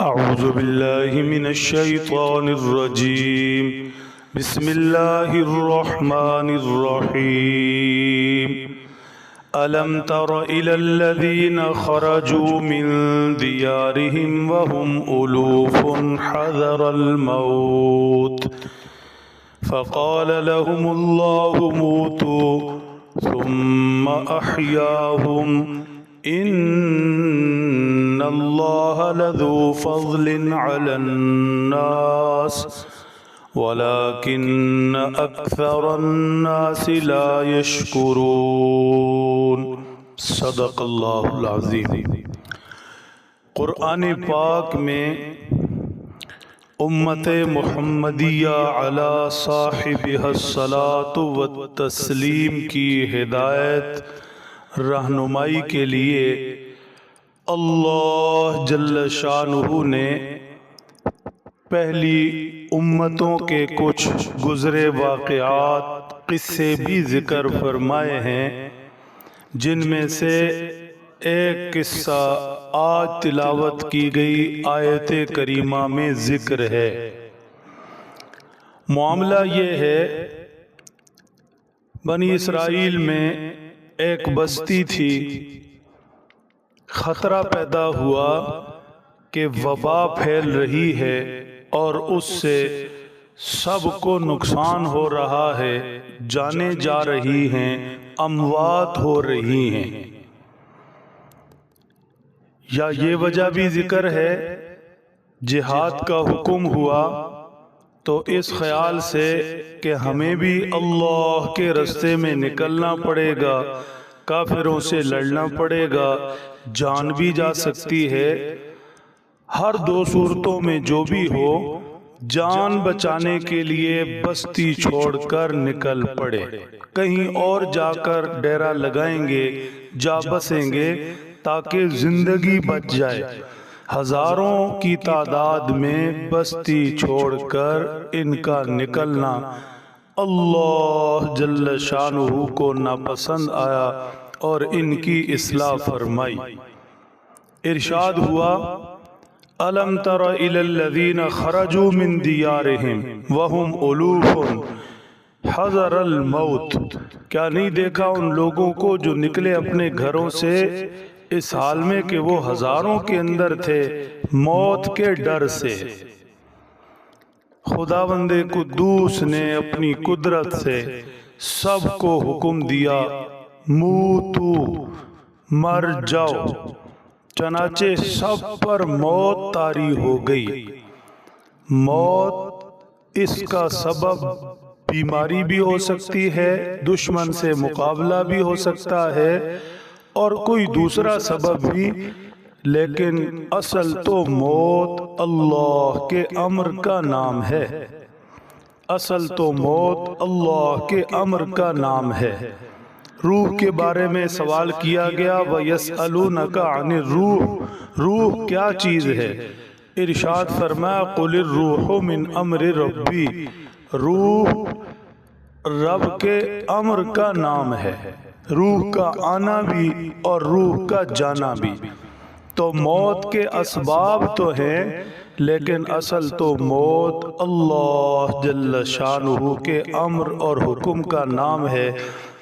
أعوذ بالله من الشيطان الرجيم. بسم الله الرحمن الرحيم. ألم تر إلى الذين خرجوا من ديارهم وهم ألوف حذر الموت. فقال لهم الله موتوا ثم أحياهم. الله لذو فضل على الناس، ولكن أكثر الناس لا يشكرون. صدق الله العظيم قرآن پاک میں امت محمدیہ علی صاحب الصلاۃ والتسلیم کی ہدایت، رہنمائی کے لیے اللہ جل شانہ نے پہلی امتوں کے کچھ گزرے واقعات، قصے بھی ذکر فرمائے ہیں، جن میں سے ایک قصہ آج تلاوت کی گئی آیت کریمہ میں ذکر ہے۔ معاملہ یہ ہے، بنی اسرائیل میں ایک بستی تھی خطرہ پیدا ہوا کہ وبا پھیل رہی ہے اور اس سے سب کو نقصان ہو رہا ہے جانے جا رہی ہیں، اموات ہو رہی ہیں۔ یا یہ وجہ بھی ذکر ہے، جہاد کا حکم ہوا تو اس خیال سے کہ ہمیں بھی اللہ کے رستے میں نکلنا پڑے گا۔ کافروں سے لڑنا پڑے گا۔ جان بھی جا سکتی ہے۔ ہر دو صورتوں میں جو بھی ہو، جان بچانے کے لیے بستی چھوڑ کر نکل پڑے۔ کہیں اور جا کر ڈیرا لگائیں گے، جا بسیں گے تاکہ زندگی بچ جائے۔ ہزاروں کی تعداد میں بستی چھوڑ کر ان کا نکلنا اللہ جل شانہ کو ناپسند آیا اور ان کی اصلاح فرمائی۔ ارشاد ہوا الم تر الى الذين خرجوا من ديارهم وهم الوف حذر الموت۔ کیا نہیں دیکھا ان لوگوں کو جو نکلے اپنے گھروں سے؟ اس حال میں کہ وہ ہزاروں کے اندر تھے موت کے ڈر سے۔ خدا بند قدوس نے اپنی قدرت سے سب کو حکم دیا، موتو، مر جاؤ۔ چنانچہ سب پر موت تاری ہو گئی۔ موت اس کا سبب بیماری بھی ہو سکتی ہے، دشمن سے مقابلہ بھی ہو سکتا ہے اور کوئی دوسرا سبب بھی لیکن اصل تو موت اللہ کے امر کا نام ہے۔ اصل تو موت اللہ کے امر کا نام ہے۔ روح کے بارے میں سوال کیا گیا، وَيَسْأَلُونَكَ عَنِ الروح۔ روح کیا چیز ہے؟ ارشاد فرمایا، قُلِ الروح من امر ربی روح رب کے امر کا نام ہے۔ روح کا آنا بھی اور روح کا جانا بھی۔ تو موت کے اسباب تو ہیں لیکن اصل تو موت اللہ جل شانہ کے امر اور حکم کا نام ہے۔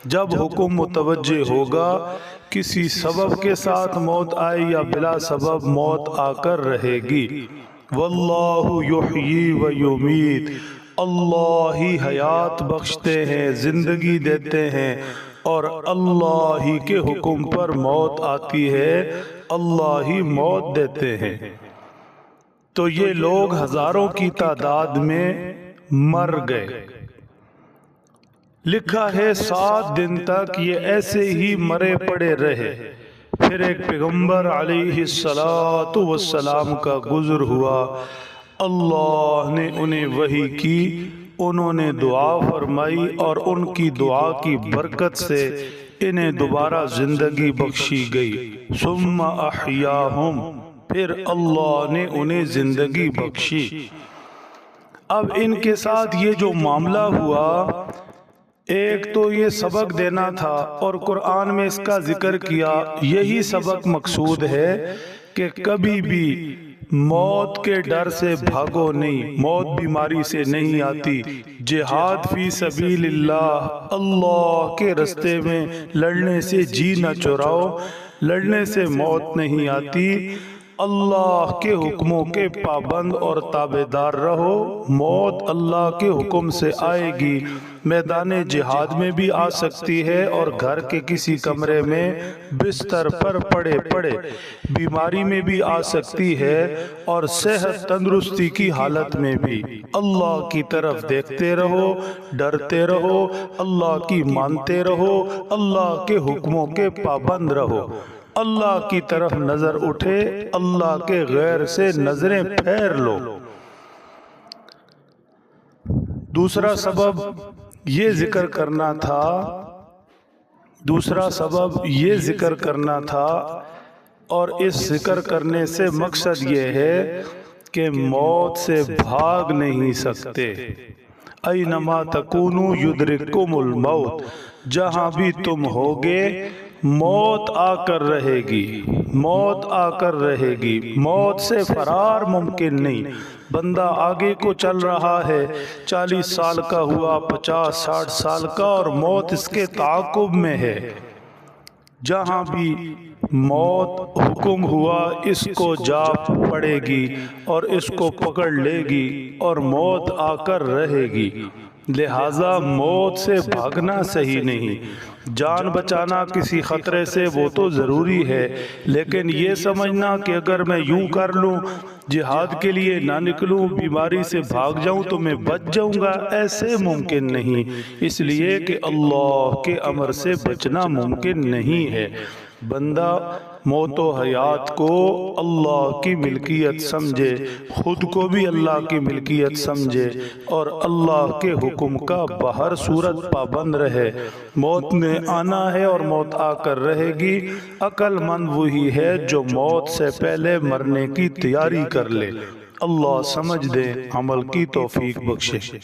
جب حکم متوجہ ہوگا کسی سبب کے ساتھ موت آئے یا بلا سبب موت آ کر رہے گی۔ واللہ یحیی و یمید اللہ ہی حیات بخشتے ہیں زندگی دیتے ہیں۔ اور اللہ ہی کے حکم پر موت آتی ہے۔ اللہ ہی موت دیتے ہیں۔ تو یہ لوگ ہزاروں کی تعداد میں مر گئے۔ لکھا ہے، سات دن تک یہ ایسے ہی مرے پڑے رہے۔ پھر ایک پیغمبر علیہ السلام کا گزر ہوا۔ اللہ نے انہیں وحی کی۔ انہوں نے دعا فرمائی اور ان کی دعا کی برکت سے انہیں دوبارہ زندگی بخشی گئی۔ ثم احیاہم، پھر اللہ نے انہیں زندگی بخشی۔ اب ان کے ساتھ یہ جو معاملہ ہوا، ایک تو یہ سبق دینا تھا اور قرآن میں اس کا ذکر کیا، یہی سبق مقصود ہے کہ کبھی بھی موت کے ڈر سے بھاگو نہیں موت بیماری سے نہیں آتی۔ جہاد فی سبیل اللہ اللہ کے رستے میں لڑنے سے جی نہ چوراؤ لڑنے سے موت نہیں آتی۔ اللہ کے حکموں کے پابند اور تابے دار رہو۔ موت اللہ کے حکم سے آئے گی۔ میدان جہاد میں بھی آ سکتی ہے اور گھر کے کسی کمرے میں بستر پر پڑے پڑے۔ بیماری میں بھی آ سکتی ہے اور صحت تندرستی کی حالت میں بھی۔ اللہ کی طرف دیکھتے رہو، ڈرتے رہو، اللہ کی مانتے رہو، اللہ کے حکموں کے پابند رہو۔ اللہ کی طرف نظر اٹھے، اللہ کے غیر سے نظریں پھیر لو۔ دوسرا سبب یہ ذکر کرنا تھا، دوسرا سبب یہ ذکر کرنا تھا، اور اس ذکر کرنے سے مقصد یہ ہے کہ موت سے بھاگ نہیں سکتے۔ اینما تکونو یدرککم الموت، جہاں بھی تم ہوگے موت آ کر رہے گی۔ موت آ کر رہے گی۔ موت سے فرار ممکن نہیں۔ بندہ آگے کو چل رہا ہے۔ چالیس سال کا ہوا، پچاس، ساٹھ سال کا اور موت اس کے تعاقب میں ہے۔ جہاں بھی موت حکم ہوا، اس کو جا پڑے گی اور اس کو پکڑ لے گی اور موت آ کر رہے گی۔ لہٰذا موت سے بھاگنا صحیح نہیں۔ جان بچانا کسی خطرے سے وہ تو ضروری ہے، لیکن یہ سمجھنا کہ اگر میں یوں کر لوں، جہاد کے لیے نہ نکلوں، بیماری سے بھاگ جاؤں تو میں بچ جاؤں گا، ایسے ممکن نہیں۔ اس لیے کہ اللہ کے امر سے بچنا ممکن نہیں ہے۔ بندہ موت و حیات کو اللہ کی ملکیت سمجھے، خود کو بھی اللہ کی ملکیت سمجھے اور اللہ کے حکم کا بہر صورت پابند رہے۔ موت نے آنا ہے اور موت آ کر رہے گی۔ عقل مند وہی ہے جو موت سے پہلے مرنے کی تیاری کر لے۔ اللہ سمجھ دے، عمل کی توفیق بخشے۔